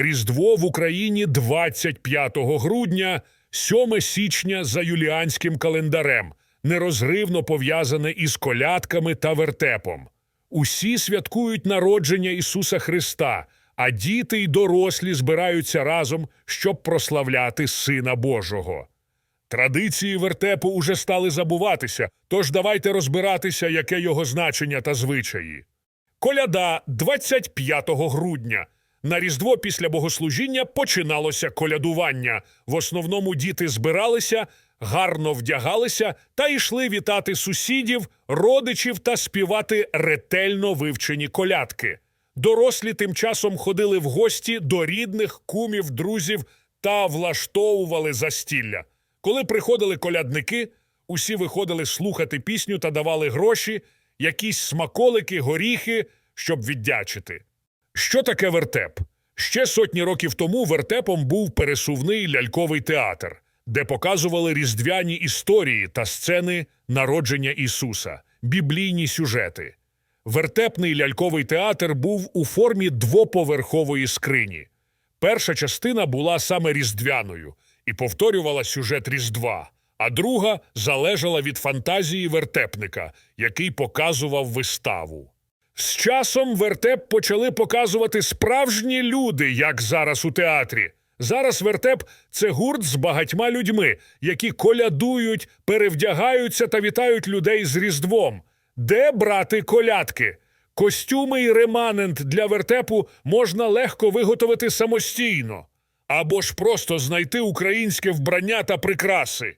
Різдво в Україні 25 грудня, 7 січня за юліанським календарем, нерозривно пов'язане із колядками та вертепом. Усі святкують народження Ісуса Христа, а діти й дорослі збираються разом, щоб прославляти Сина Божого. Традиції вертепу уже стали забуватися, тож давайте розбиратися, яке його значення та звичаї. Коляда 25 грудня. На Різдво після богослужіння починалося колядування. В основному діти збиралися, гарно вдягалися та йшли вітати сусідів, родичів та співати ретельно вивчені колядки. Дорослі тим часом ходили в гості до рідних, кумів, друзів та влаштовували застілля. Коли приходили колядники, усі виходили слухати пісню та давали гроші, якісь смаколики, горіхи, щоб віддячити. Що таке вертеп? Ще сотні років тому вертепом був пересувний ляльковий театр, де показували різдвяні історії та сцени народження Ісуса, біблійні сюжети. Вертепний ляльковий театр був у формі двоповерхової скрині. Перша частина була саме різдвяною і повторювала сюжет Різдва, а друга залежала від фантазії вертепника, який показував виставу. З часом вертеп почали показувати справжні люди, як зараз у театрі. Зараз вертеп це гурт з багатьма людьми, які колядують, перевдягаються та вітають людей з Різдвом. Де брати колядки? Костюми і реманент для вертепу можна легко виготовити самостійно, або ж просто знайти українське вбрання та прикраси.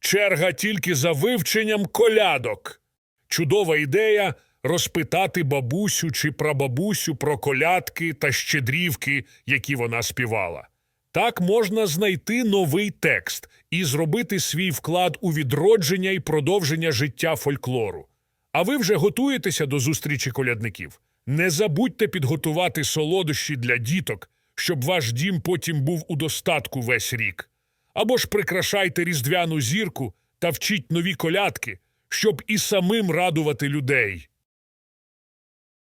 Черга тільки за вивченням колядок. Чудова ідея розпитати бабусю чи прабабусю про колядки та щедрівки, які вона співала. Так можна знайти новий текст і зробити свій вклад у відродження і продовження життя фольклору. А ви вже готуєтеся до зустрічі колядників? Не забудьте підготувати солодощі для діток, щоб ваш дім потім був у достатку весь рік. Або ж прикрашайте різдвяну зірку та вчіть нові колядки, щоб і самим радувати людей.